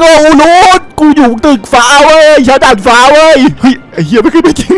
โง่อูรูดกูอยู่ตึกฟ้าเว้ยชั้นด่านฟ้าเว้ยเฮ้ยไอ้เหี้ยไม่ขึ้นไปจริง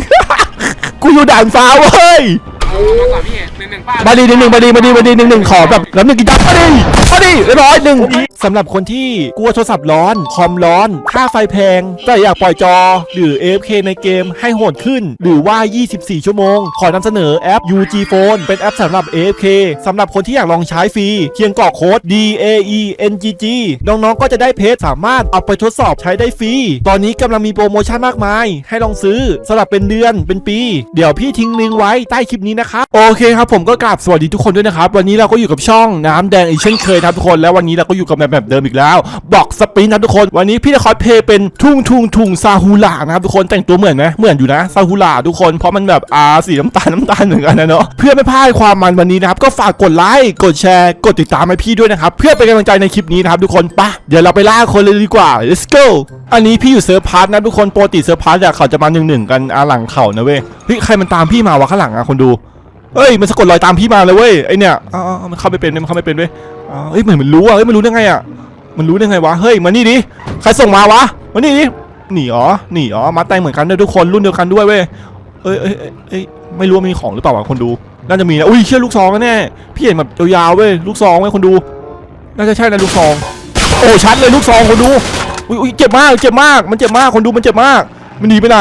กูอยู่ด่านฟ้าเว้ย เอามาก่อนพี่หนึ่ง หนึ่งป้าดีหนึ่งหนึ่งมาดีมาดีมาดีหนึ่งหนึ่งขอแบบน้ำหนึ่งกินดับมาดีมาดีเรียบร้อยหนึ่งสำหรับคนที่กลัวโทรศัพท์ร้อน คอมร้อน ค่าไฟแพง แต่อยากปล่อยจอ หรือ AFK ในเกมให้โหดขึ้น หรือว่า 24 ชั่วโมง ขอนำเสนอแอป UG Phone เป็นแอปสำหรับ AFK สำหรับคนที่อยากลองใช้ฟรีเพียงกรอกโค้ด D A E N G G น้องๆ ก็จะได้เพจสามารถเอาไปทดสอบใช้ได้ฟรี ตอนนี้กำลังมีโปรโมชั่นมากมาย ให้ลองซื้อสำหรับเป็นเดือนเป็นปี เดี๋ยวพี่ทิ้งลิงก์ไว้ใต้คลิปนี้นะครับ โอเคครับผมก็กราบสวัสดีทุกคนด้วยนะครับ วันนี้เราก็อยู่กับช่องน้ำแดงอีกเช่นเคยครับทุกคน แล้ววันนี้เราก็อยู่กับแบบแบบเดิมอีกแล้ว บอกสปินนะทุกคน วันนี้พี่จะคอสเพลย์เป็นทุ่งทุ่งทุ่งซาฮูลานะครับทุกคนแต่งตัวเหมือนไหมเหมือนอยู่นะซาฮูลาทุกคนเพราะมันแบบอาสีน้ำตาลน้ำตาลเหมือนกันนะเนาะเพื่อไม่พลาดความมันวันนี้นะครับก็ฝากกดไลค์กดแชร์กดติดตามให้พี่ด้วยนะครับเพื่อเป็นกำลังใจในคลิปนี้นะครับทุกคนปะเดี๋ยวเราไปล่าคนเลยดีกว่า let's go อันนี้พี่อยู่เซิร์ฟพาร์ทนะทุกคนปกติเซิร์ฟพาร์ทอะเขาจะมาหนึ่งหนึ่งกันอาหลังเขานะเว้ยเฮ้ยใครมันตามพี่มาวะข้างหลังอะคนดู เอ้ยมันสะกดรอยตามพี่มาเลยเว้ยไอเนี่ยอ๋อมันเข้าไม่เป็นมันเข้าไม่เป็นเว้ยอ๋อเฮ้ยเหมือนมันรู้อะเฮ้ยมันรู้ได้ไงอะมันรู้ได้ไงวะเฮ้ยมานี่ดิใครส่งมาวะมานี่ดิหนีอ๋อหนีอ๋อมาแต่งเหมือนกันด้วยทุกคนรุ่นเดียวกันด้วยเว้ยเอ้ยเอ้ยเอ้ยเอ้ยไม่รู้ว่ามีของหรือเปล่าวะคนดูน่าจะมีนะอุ้ยเชื่อลูกซองแน่พี่เห็นแบบยาวๆเว้ยลูกซองเว้ยคนดู น่าจะใช่นะลูกซอง โอ้ชัดเลยลูกซองคนดูอุ้ยอุ้ยเจ็บมากเจ็บมากมันเจ็บมากคนดูมันเจ็บมากมันหนีไปไหน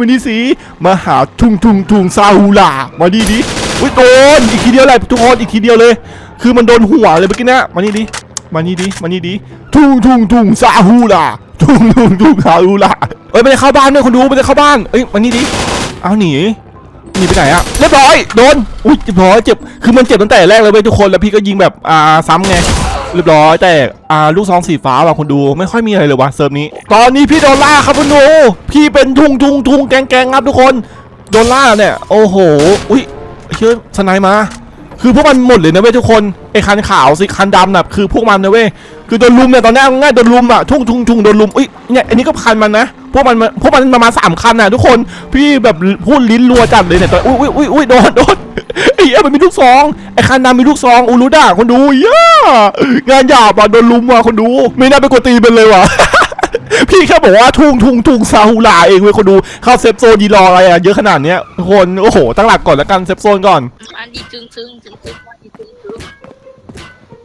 มันนี่สิมาหาทุงทุงทุงซาฮูลามาดีดิ อุ้ยโดนอีกทีเดียวเลยทุกคนอีกทีเดียวเลย คือมันโดนหัวเลยเมื่อกี้นะมานี่ดิมานี่ดิมานี่ดิทุ่งทุ่งทุ่งซาฮูล่าทุ่งทุ่งทุ่งซาฮูล่าเอ้ยมันจะเข้าบ้านด้วยคนดูมันจะเข้าบ้านเอ้ยมานี่ดิเอาหนีหนีไปไหนอะเรียบร้อยโดนอุ้ยเรียบร้อยเจ็บคือมันเจ็บตั้งแต่แรกเลยเว้ยทุกคนแล้วพี่ก็ยิงแบบอ่าซ้ำไงเรียบร้อยแต่อ่าลูกซองสีฟ้าว่ะคุณดูไม่ค่อยมีอะไรเลยวะเซิร์ฟนี้ ตอนนี้พี่โดนล่าครับคุณดูพี่เป็นทุ่งทุ่งทุ่งแกงแกงครับทุกคนโดนล่าเนี่ยโอ้โหอุ้ย เชื่อสไนมา คือพวกมันหมดเลยนะเว้ยทุกคนไอ้คันขาวสิคันดำน่ะคือพวกมันนะเว้ยคือโดนลุมเนี่ยตอนแรกง่ายโดนลุมอะทุ่งทุ่งทุ่งโดนลุมอุ้ยเนี่ยอันนี้ก็คันมันนะพวกมันมาพวกมันมามาสามคันน่ะทุกคนพี่แบบพูดลิ้นรัวจัดเลยเนี่ยตอนอุ้ยอุ้ยอุ้ยอุ้ยโดนโดนไอ้เหี้มันมีลูกซองไอ้คันดำมีลูกซองอูรุด้าคนดูเย้างานหยาบอะโดนลุมว่ะคนดู ไม่น่าไปกดตีมันเลยว่ะ พี่แค่บอกว่าทุ่งทุ่งทุ่งซาฮูลาเองเว้ยคนดูเข้าเซฟโซนดีรออะไรอะเยอะขนาดเนี้ยทุกคนโอ้โหตั้งหลักก่อนแล้วกันเซฟโซนก่อน มันดีจึงจึงจึงจึงมันดีจึงจึง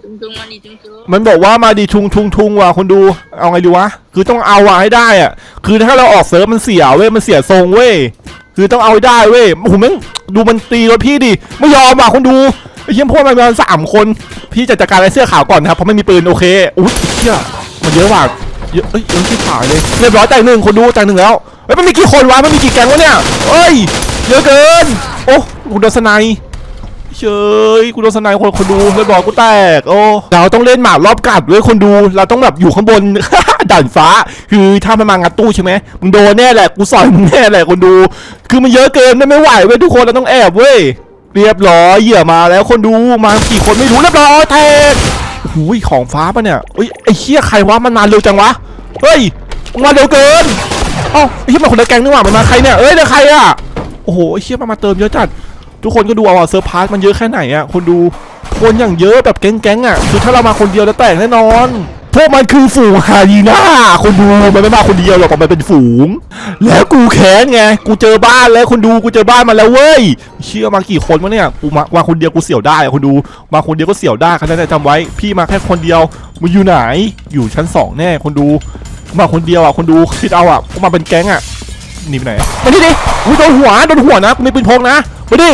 จึงจึงมันดีจึงจึงมันบอกว่ามาดีทุงทุงทุงว่ะคนดูเอาไงดีวะคือต้องเอาอะให้ได้อะคือถ้าเราออกเซิร์ฟมันเสียเว้ยมันเสียทรงเว้ยคือต้องเอาให้ได้เว้ยโอ้โหแม่งดูมันตีรถพี่ดิไม่ยอมอะคนดูไอ้เหี้ยพวกมันประมาณสามคน พี่จะจัดการไอ้เสื้อขาวก่อนนะครับเพราะไม่มีปืนโอเคอุ้ยเหี้ยมันเยอะว่ะ เยอะเอ้ยเยอะที่ขายเลยเรียบร้อยแต่หนึ่งคนดูแต่หนึ่งแล้วเฮ้ยมันมีกี่คนวะมันมีกี่แก๊งวะเนี่ยเอ้ยเยอะเกิน โอ้กูโดนสไนเชยกูโดนสไนคนคนดูเลยบร้อกกูแตกโอ้เราต้องเล่นหมากรอบกัดด้วยคนดูเราต้องแบบอยู่ข้างบนด่านฟ้า คือถ้ามันมางัดตู้ใช่ไหมมึงโดนแน่แหละกูสอยมึงแน่แหละคนดู คือมันเยอะเกินไม่ไหวเว้ยทุกคนเราต้องแอบเว้ยเรียบร้อยเหยื่อมาแล้วคนดูมากี่คนไม่รู้เรียบร้อยแทก หูยของฟ้าปะเนี่ยเอ้ยไอ้เชี่ยใครวะมันมาเร็วจังวะ เฮ้ยมันมาเร็วเกินเอ้าไอ้เชี่ยมาคนละแกงนี่หว่ามันมาใครเนี่ย เอ้ยเดี๋ยวใครอะโอ้โหไอ้เชี่ยมันมาเติมเยอะจัด ทุกคนก็ดูเอาเซอร์พาร์มันเยอะแค่ไหนอะ คนดูคนอย่างเยอะแบบแก๊งๆอะ คือถ้าเรามาคนเดียวจะแตกแน่นอน วกมันคือฝูงฮายีน่าคนดูมันไม่มาคนเดียวหรอกมันเป็นฝูง แล้วกูแค้นไงกูเจอบ้านแล้วคนดูกูเจอบ้านมาแล้วเว้ยเชื่อมากี่คนวะเนี่ยกูมามาคนเดียวกูเสี่ยวได้อะคนดู มาคนเดียวก็เสี่ยวได้คะแนนจำไว้ พี่มาแค่คนเดียวมึงอยู่ไหนอยู่ชั้นสองแน่คนดู มาคนเดียวอะคนดูคิดเอาอะพวกมาเป็นแก๊งอะหนีไปไหนมาดิดิอุ้ยโดนหัวโดนหัวนะกูมีปืนพกนะมาดิ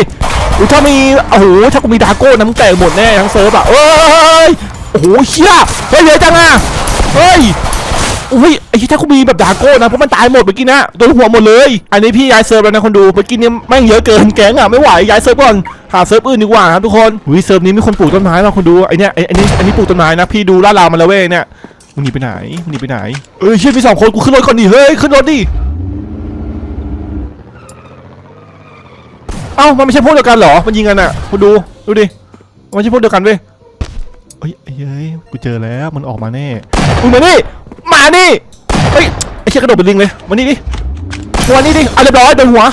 ถ้ามีโอ้โหถ้ากูมีดาโก้น้ำแตกหมดแน่ทั้งเซิร์ฟอะเอ้ย โอ้โหเชี่ยเฮ้ยเหลือจังอะเฮ้ยอุ้ยไอ้ที่ถ้ากูมีแบบดาโก้นะเพราะมันตายหมดเมื่อกี้นะโดนหัวหมดเลย อันนี้พี่ย้ายเซิร์ฟแล้วนะคนดูเมื่อกี้เนี่ยแม่งเยอะเกินแก๊งอะไม่ไหวย้ายเซิร์ฟก่อนหาเซิร์ฟอื่นดีกว่าครับทุกคนอุ้ยเซิร์ฟนี้มีคนปลูกต้นไม้มาคนดูไอเนี้ยไอไอนี้อันนี้ปลูกต้นไม้นะพี่ดูล่าดราวมาแล้วเว้ยเนี่ยมึงหนีไปไหนมึงหนีไปไหนเอ้ยเชี่ยมีสองคนกูขึ้นรถก่อนดิเฮ้ยขึ้นรถดิเอ้ามันไม่ใช่พวกเดียวกันเหรอมันยิงกันอะคุณดูดูดิมันไม่ใช่พวกเดียวกันเว้ย เฮ้ยเฮ้ยกูเจอแล้วมันออกมาแน่มึงมานี่มานี่เฮ้ยไอ้เชี่ยกระโดดเป็นลิงเลยมานี่ดิมานี่ดิอะเรียบร้อยโดนหัว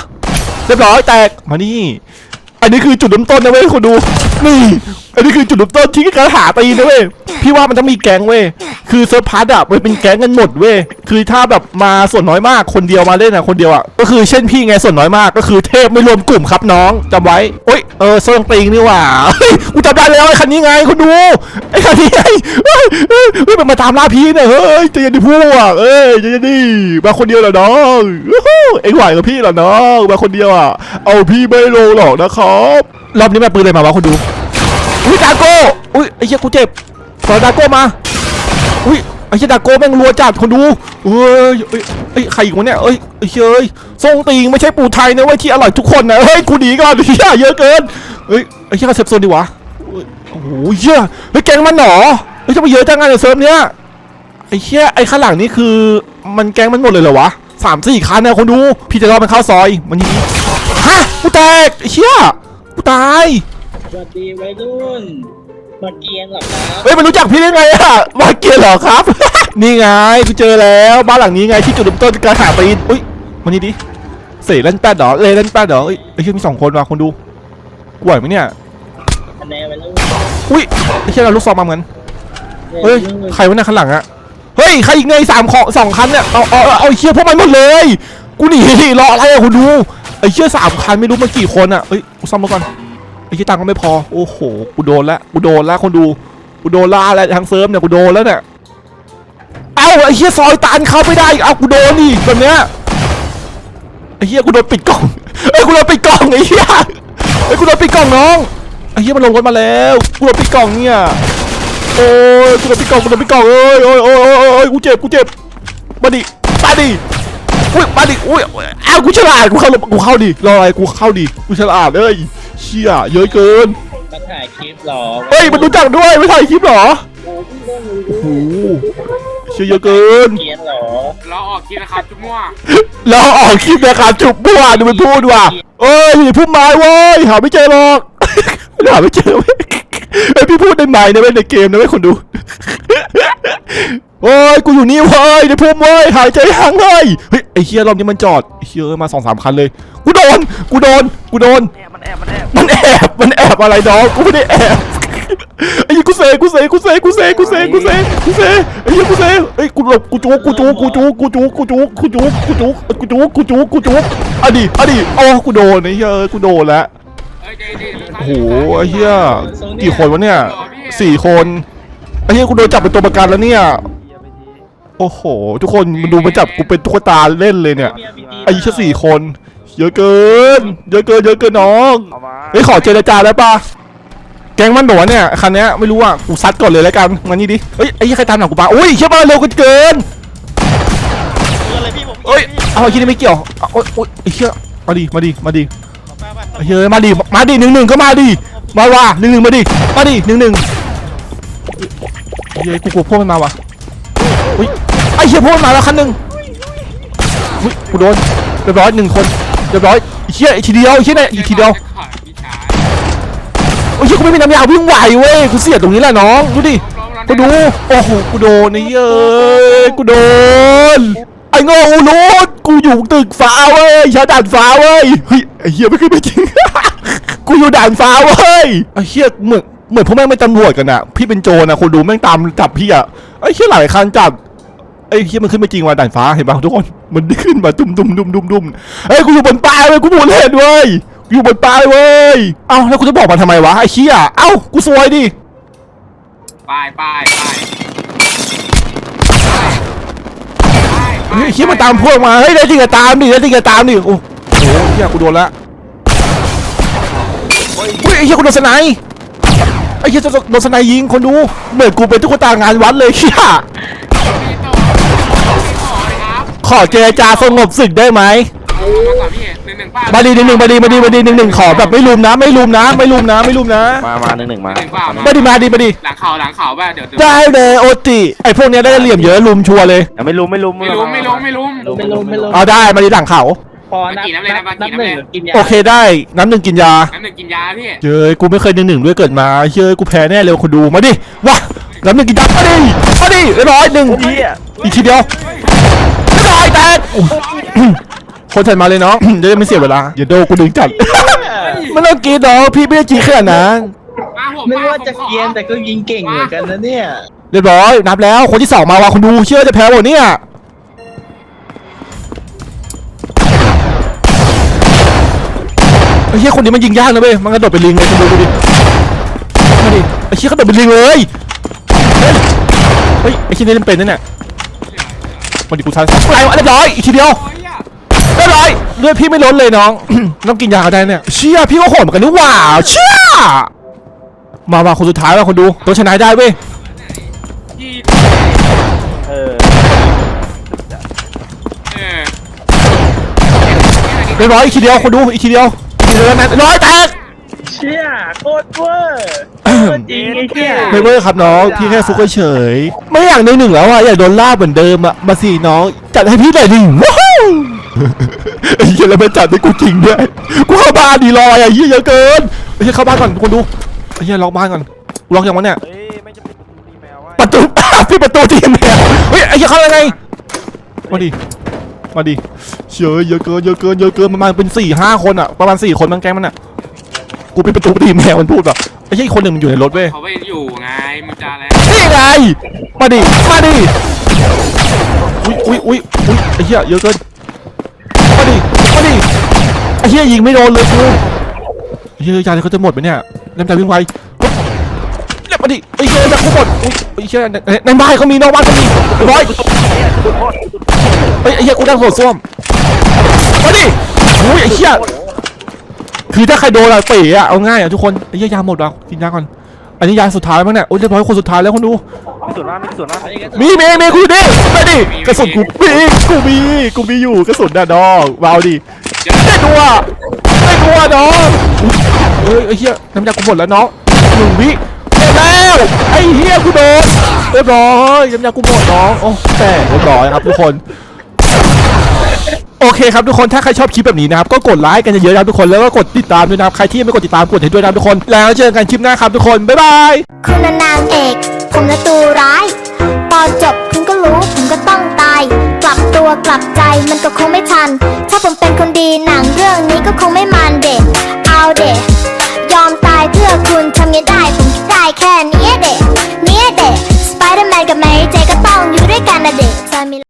เรียบร้อยแตกมานี่ อันนี้คือจุดเริ่มต้นนะเว้ยคุณดูนี่อันนี้คือจุดเริ่มต้นที่การหาตีนะเว้ยพี่ว่ามันต้องมีแก๊งเว้ยคือเซิร์ฟพาร์ทอะมันเป็นแก๊งกันหมดเว้ยคือถ้าแบบมาส่วนน้อยมากคนเดียวมาเล่นอะคนเดียวอะก็คือเช่นพี่ไงส่วนน้อยมากก็คือเทพไม่รวมกลุ่มครับน้องจำไว้โอ้ย เออเซิร์ฟติงนี่หว่าเฮ้ยกูจำได้แล้วไอ้คันนี้ไงคุณดูไอ้คันนี้ไงเฮ้ยเฮ้ยเฮ้ยมันมาตามล่าพี่เนี่ยเฮ้ยใจเย็นดิพวกเอ้ยใจเย็นดิมาคนเดียวเหรอน้องอู้หูเอ็งไหวกับพี่เหรอน้องมาคนเดียวอะเอาพี่ไม่ลงหรอกนะครับรอบนี้แม่ปืนเลยมาวะคนดูอุ้ยดาโก้อุ้ยไอ้เหี้ยกูเจ็บขอดาโก้มาอุ้ย อ้เหี้ยดาโก้แม่งรัวจัดคนดูเอ้ยเอ้ยเอ้ยใครอีกวะเนี่ยเอ้ยเหี้ยทรงติงไม่ใช่ปูไทยนะเว้ยที่อร่อยทุกคนนะเฮ้ยกูหนีก่อนเหี้ยเยอะเกินเฮ้ยไอ้เหี้ยกระเซฟโซนดีวะโอ้โหเยเฮ้ยแกงมันหนอเฮ้ยจะไปเยอะจังงเนี่ยเซิร์ฟเนี้ยไอ้เหี้ยไอ้ข้างหลังนี่คือมันแกงมันหมดเลยเหรอวะสามสี่คันนะคนดู พี่จะรอมันเข้าซอยมันยิงฮะกูแตกไอ้เหี้ยกูตายสวัสดีวัยรุ่น มาเกียนเหรอครับเฮ้ยมันรู้จักพี่ได้ไงอะมาเกียร์เหรอครับ นี่ไงกูเจอแล้วบ้านหลังนี้ไงที่จุดเริ่มต้นการหาปีนอุ้ยมานี่ดิเสเล่นแป๊ดเหรอเลเล่นแปดดอเอ้ยไอ้เชี่ยมีสองคนว่ะคนดูกูไหวไหมเนี่ยคะแนนวัยรุ่นอุ้ยไอ้เชี่ยเราลูกซองมาเหมือนกันเฮ้ยใครวะเนี่ยข้างหลังอะเฮ้ยใครอีกในสามของสองคันเนี่ยเอาเอาเอาเอาไอ้เชี่ยพวกมันหมดเลยกูหนีรออะไรอะคุณดูไอ้เชี่ยสามคันไม่รู้มากี่คนอะเอ้ยกูซ่อมมาก่อน อ้เชี่ตังก็ไม่พอ โอ้โห กูโดนละ กูโดนละคนดู กูโดนล่าแล้วทางเซิร์ฟเนี่ย กูโดนแล้วเนี่ย เอ้าไอ้เหี้ยซอยตันเข้าไม่ได้อีกเอ้ากูโดนอีกแบบเนี้ย ไอ้เหี้ยกูโดนปิดกล่องไอ้ยกูโดนปิดกล่องไอ้เหี้ยไอ้ยกูโดนปิดกล่องน้อง ไอ้เหี้ยมันลงรถมาแล้ว กูโดนปิดกล่องเนี่ย โอ้ยกูโดนปิดกล่อง กูโดนปิดกล่องเอ้ยโอ้ยโอ้ยโอ้ยกูเจ็บ กูเจ็บ มาดิมาดิอุ้ยมาดิอุ้ยอ้าวกูฉลาด กูเข้า กูเข้าดิรออะไร กูเข้าดิกูฉลาดเอ้ย เชี่ยเยอะเกินมาถ่ายคลิปเหรอเฮ้ยมันรู้จักด้วยไม่ถ่ายคลิปเหรอโอ้โหเชี่ยเยอะเกินเกียนเหรอเราออกคิดนะครับจุ๊บมั่วเราออกคลิปนะครับจุบมั่วดูมันพูดว่ะเอ้ยพุ่มไม้เว้ยหาไม่เจอหรอกหาไม่เจอเว้ยไอยพี่พูดในไม้นะเว้ยในเกมนะเว้ยคนดู โอ้ยกูอยู่นี่เว้ยในพุ่มเว้ยหายใจห่างเลยเฮ้ยไอ้เฮียรอบนี้มันจอดไอ้เฮียมาสองสามคันเลย กูโดน กูโดน กูโดนมันแอบมันแอบมันแอบมันแอบอะไรน้องกูไม่ได้แอบไอ้เหี้ยกูเซกูเซกูเซกูเซกูเซกูเซกูเซไอ้เหี้ยกูเซไอ้ยกูหลบกูจูกูจูกูจูกูจูกูจูกูจูกูจูกูจูกูจูกูจูอะดีอะดีโอ้กูโดนไอ้เหี้ยเอ้ยกูโดนแล้วเอ้ยใจดีโอ้โหไอ้เหี้ยกี่คนวะเนี่ยสี่คนไอ้เหี้ยกูโดนจับเป็นตัวประกันแล้วเนี่ย โอ้โห ทุกคนมันดูมาจับกูเป็นตุ๊กตาเล่นเลยเนี่ยเมียพี่ตีไอ้แค่สี่คน เยอะเกิน เยอะเกิน เยอะเกินน้องเฮ้ยขอเจรจาได้ปะแก๊งมันบอกว่าเนี่ยคันเนี้ยไม่รู้อะกูซัดก่อนเลยแล้วกันงั้นนี่ดิเฮ้ยไอ้เหี้ยใครตามหลังกูปะอุ้ยเชี่ยมาเร็วกันเกินอะไรพี่ผมเอ้ยเอาไอ้เหี้ยนี่ไม่เกี่ยวเอาโอ๊ยโอ๊ยไอ้เหี้ยมาดิมาดิมาดิไอ้เหี้ยมาดิมาดิหนึ่งหนึ่งก็มาดิมาว่ะหนึ่งหนึ่งมาดิมาดิหนึ่งหนึ่งเฮ้ยกูกลัวพวกมันมาว่ะอุ้ย ไอ้เหี้ยพวกมันมาแล้วคันหนึ่งอุ้ยกูโดนเรียบร้อยหนึ่งคนเรียบร้อยไอ้เหี้ยไอ้ทีเดียวไอ้เหี้ยเนี่ยอีกทีเดียวพี่ชายโอ้ยกูไม่มีน้ำยาวิ่งไหวเว้ยกูเสียตรงนี้แหละน้องดูดิกูดูโอ้โหกูโดนไอ้เยเอ้ยกูโดนไอ้โง่อูรูดกูอยู่ตึกฟ้าเว้ยชาด่านฟ้าเว้ยเฮ้ยไอ้เหี้ยไม่ขึ้นไปจริง กูอยู่ด่านฟ้าเว้ยไอ้เหี้ยเหมือนเหมือนพวกแม่งเป็นตำรวจกันอะพี่เป็นโจรนะคนดูแม่งตามจับพี่อะไอ้เหี้ยหลายคันจับ ไอ้เหี้ยมันขึ้นไปจริงว่ะด่านฟ้าเห็นป่ะทุกคนมันขึ้นมาดุมดุมดุมดุมดุมเฮ้ยกูอยู่บนป้ายเว้ยกูบนเลนเว้ยอยู่บนป้ายเว้ยเอ้าแล้วกูจะบอกมันทำไมวะไอ้เชี่ยเอ้ากูซวยดิป้ายป้ายป้ายเฮ้ยไอ้เชี่ยมันตามพวกมาเฮ้ยได้จริงก็ตามดิได้จริงก็ตามดิโอ้โหเชี่ยกูโดนละเฮ้ยไอ้เชี่ยกูโดนสไนป์ไอ้เชี่ยโดนสไนป์ยิงคนดูเหมือนกูเป็นตุ๊กตางานวัดเลยเชี่ย พี่โตพี่โตเลยครับ ขอเจรจาสงบศึกได้ไหมเอามาก่อนพี่หนึ่งหนึ่งป้ามาดีหนึ่งหนึ่งมาดีมาดีมาดีหนึ่งหนึ่งขอแบบไม่ลุมนะ ไม่ลุมนะ ไม่ลุมนะ ไม่ลุมนะมามาหนึ่งหนึ่งมาหนึ่งป้ามาดีมาดีมาดีหลังเข่าหลังเข่าป่ะเดี๋ยวได้เลยโอติไอ้พวกเนี้ยได้เหลี่ยมเยอะลุมชัวร์เลยยังไม่รู้ไม่รู้ไม่รู้ไม่รู้ไม่รู้ไม่ลงไม่ลงเอาได้มาดีหลังเขาพอนับนับนับหนึ่งกินยาโอเคได้น้ำหนึ่งกินยาน้ำหนึ่งกินยาพี่เย้ยกูไม่เคยหนึ่งหนึ่งด้วยเกิดมาเย้ยกูแพ้แน่เลยคนดูมาดิวะน้ำหนึ่งกินยามาดิมาดิเรียบร้อยหนึ่งอีกทีเดียว เรียบร้อยแตกโอ้ยคนถัดมาเลยเนาะเดี๋ยวจะไม่เสียเวลาอย่าโดนกูดึงจัดไม่ต้องกินหรอกพี่ไม่ได้จีขนาดนั้นไม่มาผมไม่ว่าผจะขอเกรียนแต่ก็ยิงเก่งเหมือนกันนะเนี่ย เรียบร้อย นับแล้ว คนที่สองมาว่ะคุณดูเชื่อจะแพ้หมดเนี่ยไอ้เหี้ยคนนี้มันยิงยากนะเว้ย มันกระโดดเป็นลิงเลยคุณดูดูดิมาดิไอ้เหี้ยกระโดดเป็นลิงเลย เฮ้ยเฮ้ยไอ้ชิ้นนี้เล่นเป็นนั่นน่ะ มาดิกูทันอะไรวะเรียบร้อยอีกทีเดียวเรียบร้อยเลือดพี่ไม่ล้นเลยน้อง ต้องกินยาก็ได้เนี่ยเชี่ยพี่ก็โหดเหมือนกันนี่หว่าเชี่ยมาว่าคนสุดท้ายว่าคนดูต้องชนะได้เว้ยเออเรียบร้อยอีกทีเดียวคนดูอีกทีเดียวอีกทีเดียวแล้นร้อยแตก เชี่ยโคตรเวอร์โคตรจริงไอ้เชี่ยไม่เวอร์ครับน้องพี่แค่ฟุกเฉยๆไม่อยากในหนึ่งแล้วอะอยากโดนล่าเหมือนเดิมอะมาสิน้องจัดให้พี่หน่อยดิว้าวไอ้เหี้ยแล้วมันจัดให้กูจริงด้วยกูเข้าบ้านดีรอยอะเหี้ยเยอะเกินไอ้เหี้ยเข้าบ้านก่อนคนดูไอ้เหี้ยล็อกบ้านก่อนล็อกยังวะเนี่ยเฮ้ยไม่จะเป็นดีแมวว่าประตูพี่ประตูทีมเนี่ยเฮ้ยไอ้เหี้ยเข้ายังไงมาดิมาดิเชื่อเยอะเกินเยอะเกินเยอะเกินประมาณเป็นสี่ห้าคนอะประมาณสี่คนมั้งแกงมันอะ กูเป็นประตูทีมแมวมันพูดแบบไอ้เหี้ยอีกคนหนึ่งมันอยู่ในรถเว้ยเขาไปอยู่ไงมึงจะอะไรนี่ไงมาดิมาดิอุ้ยอุ้ยอุ้ยอุ้ยไอ้เหี้ยเยอะเกินมาดิมาดิไอ้เหี้ยยิงไม่โดนเลยกูไอ้เหี้ยยาเขาจะหมดไหมเนี่ยน้ำใจวิ่งไวปุ๊บเรียบมาดิไอ้เหี้ยจะกูหมดอุ้ยไอ้เหี้ยในในบ้านเขามีนอกบ้านเขามีร้อยเฮ้ยไอ้เหี้ยกูดังโหดส้วมมาดิอุ้ยไอ้เหี้ย คือถ้าใครโดนอะเป๋อะเอาง่ายอะทุกคนไอ้เหี้ยยาหมดแล้วกินยาก่อน อันนี้ยาสุดท้ายมั้งเนี่ยโอ้ยเรียบร้อยคนสุดท้ายแล้วคนดู มีส่วนมากมีส่วนมากมีมีมีกูดิไปดิกระสุนกูมีกูมีกูมีอยู่กระสุนน่ะน้องวาวดิเดี๋ยวไม่กลัวไม่กลัวน้องเฮ้ยไอ้เหี้ยน้ำยากูหมดแล้วน้องหนึ่งวิหมดแล้วไอ้เหี้ยกูโดนเรียบร้อยน้ำยากูหมดน้องโอ้แต่เรียบร้อยครับทุกคน โอเคครับทุกคนถ้าใครชอบคลิปแบบนี้นะครับก็กดไลค์กันเยอะๆนะทุกคนแล้วก็กดติดตามด้วยนะครับใครที่ยังไม่กดติดตามกดให้ด้วยนะทุกคน แล้วเจอกันคลิปหน้าครับทุกคนบ๊ายบายคุณนางเอก ผมละตูร้าย ตอนจบคุณก็รู้ผมก็ต้องตาย กลับตัวกลับใจมันก็คงไม่ทัน ถ้าผมเป็นคนดีหนังเรื่องนี้ก็คงไม่มันเด็เอาเด็ยอมตายเพื่อคุณทำยังได้ผมคิดได้แค่นี้เด็กนี้เด็สไปเดอร์แมนกับแมรี่เจก็ต้องอยู่ด้วยกันนะเด็ก